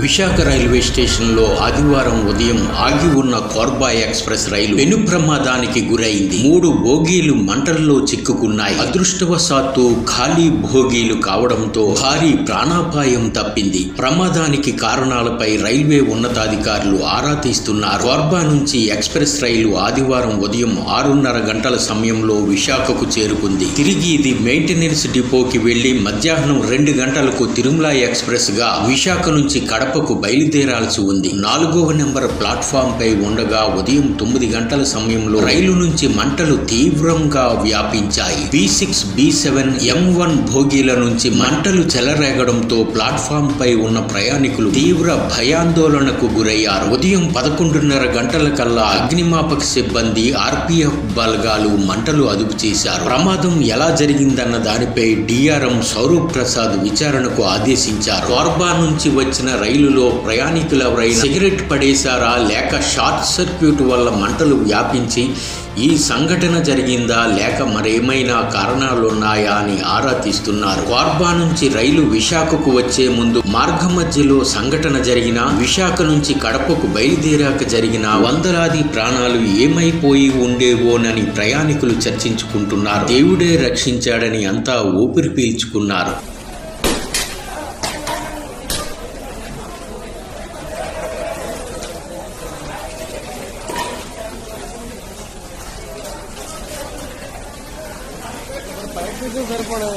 Visakha railway స్టేషన్లో ఆదివారం ఉదయం ఆగి ఉన్న కోర్బా ఎక్స్ప్రెస్ రైలు పెను ప్రమాదానికి గురైంది. మూడు బోగీలు మంటల్లో చిక్కుకున్నాయి. అదృష్టవశాత్తు ఖాళీ భోగీలు కావడంతో భారీ ప్రాణాపాయం తప్పింది. ప్రమాదానికి కారణాలపై రైల్వే ఉన్నతాధికారులు ఆరా తీస్తున్నారు. కోర్బా నుంచి ఎక్స్ప్రెస్ రైలు ఆదివారం ఉదయం ఆరున్నర గంటల సమయంలో విశాఖకు చేరుకుంది. తిరిగి ఇది మెయింటెనెన్స్ డిపోకి వెళ్ళి మధ్యాహ్నం రెండు గంటలకు తిరుమల ఎక్స్ప్రెస్గా విశాఖ నుంచి కడపకు బయలుదేరాల్సి ఉంది. నాలుగవ నెంబర్ ప్లాట్ఫామ్ పై ఉండగా ఉదయం తొమ్మిది గంటల సమయంలో రైలు నుంచి మంటలు తీవ్రంగా వ్యాపించాయి. B six B seven M one భోగీల నుంచి మంటలు చెలరేగడంతో ప్లాట్ఫామ్ పై ఉన్న ప్రయాణికులు తీవ్ర భయాందోళనకు గురయ్యారు. ఉదయం పదకొండున్నర గంటల కల్లా అగ్నిమాపక సిబ్బంది ఆర్పిఎఫ్ బలగాలు మంటలు అదుపు చేశారు. ప్రమాదం ఎలా జరిగిందన్న దానిపై డిఆర్ఎం స్వరూప్ ప్రసాద్ విచారణకు ఆదేశించారు. కోర్బా నుంచి వచ్చిన రైలు రైలులో ప్రయాణికులెవరైనా సిగరెట్ పడేశారా లేక షార్ట్ సర్క్యూట్ వల్ల మంటలు వ్యాపించి ఈ సంఘటన జరిగిందా లేక మరేమైనా కారణాలున్నాయా అని ఆరా తీస్తున్నారు. వార్బా నుంచి రైలు విశాఖకు వచ్చే ముందు మార్గం మధ్యలో సంఘటన జరిగిన విశాఖ నుంచి కడపకు బయలుదేరాక జరిగిన వందలాది ప్రాణాలు ఏమైపోయి ఉండేవోనని ప్రయాణికులు చర్చించుకుంటున్నారు. దేవుడే రక్షించాడని అంతా ఊపిరి పీల్చుకున్నారు. কিছু বের পড়ে